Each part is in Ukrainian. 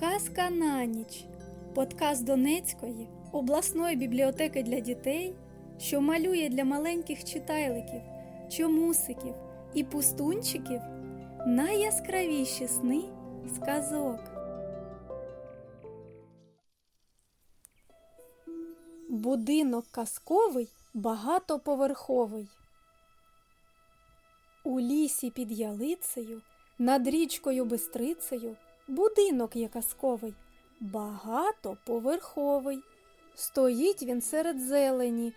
Казка на ніч. Подкаст Донецької обласної бібліотеки для дітей, що малює для маленьких читайликів, чомусиків і пустунчиків найяскравіші сни сказок. Будинок казковий багатоповерховий. У лісі під ялицею, над річкою Бистрицею, будинок є казковий, багатоповерховий. Стоїть він серед зелені,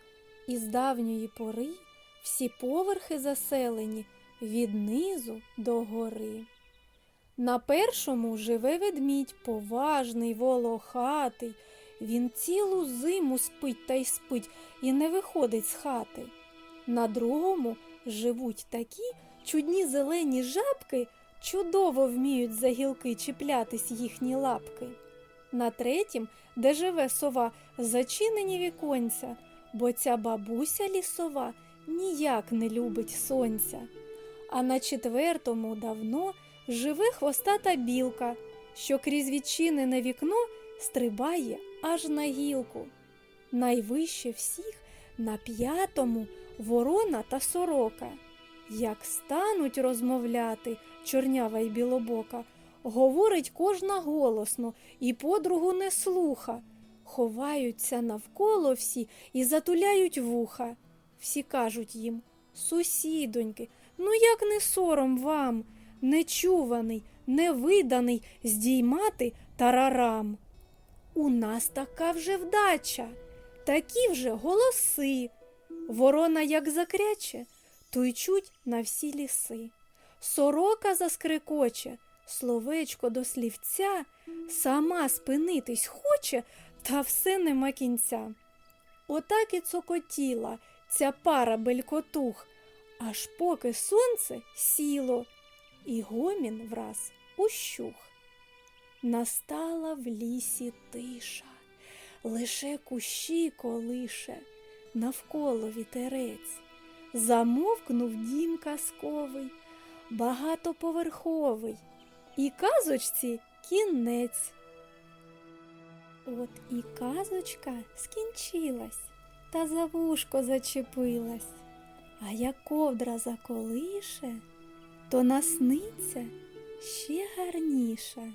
і з давньої пори всі поверхи заселені від низу до гори. На першому живе ведмідь, поважний, волохатий. Він цілу зиму спить та й спить і не виходить з хати. На другому живуть такі чудні зелені жабки, чудово вміють за гілки чіплятись їхні лапки. На третім, де живе сова, зачинені віконця, бо ця бабуся лісова ніяк не любить сонця. А на четвертому давно живе хвостата білка, що крізь відчинене вікно стрибає аж на гілку. Найвище всіх на п'ятому ворона та сорока. Як стануть розмовляти, чорнява й білобока, говорить кожна голосно і подругу не слуха. Ховаються навколо всі і затуляють вуха. Всі кажуть їм Сусідоньки, ну як не сором вам, нечуваний, невиданий здіймати тарарам. У нас така вже вдача, такі вже голоси. Ворона як закряче, то й чуть на всі ліси. Сорока заскрикоче, словечко до слівця, сама спинитись хоче, та все нема кінця. Отак і цокотіла ця пара белькотух, аж поки сонце сіло, і гомін враз ущух. Настала в лісі тиша, лише кущі колише, навколо вітерець. Замовкнув дім казковий, багатоповерховий, і казочці кінець. От і казочка скінчилась, та за вушко зачепилась, а як ковдра заколише, то насниться ще гарніше.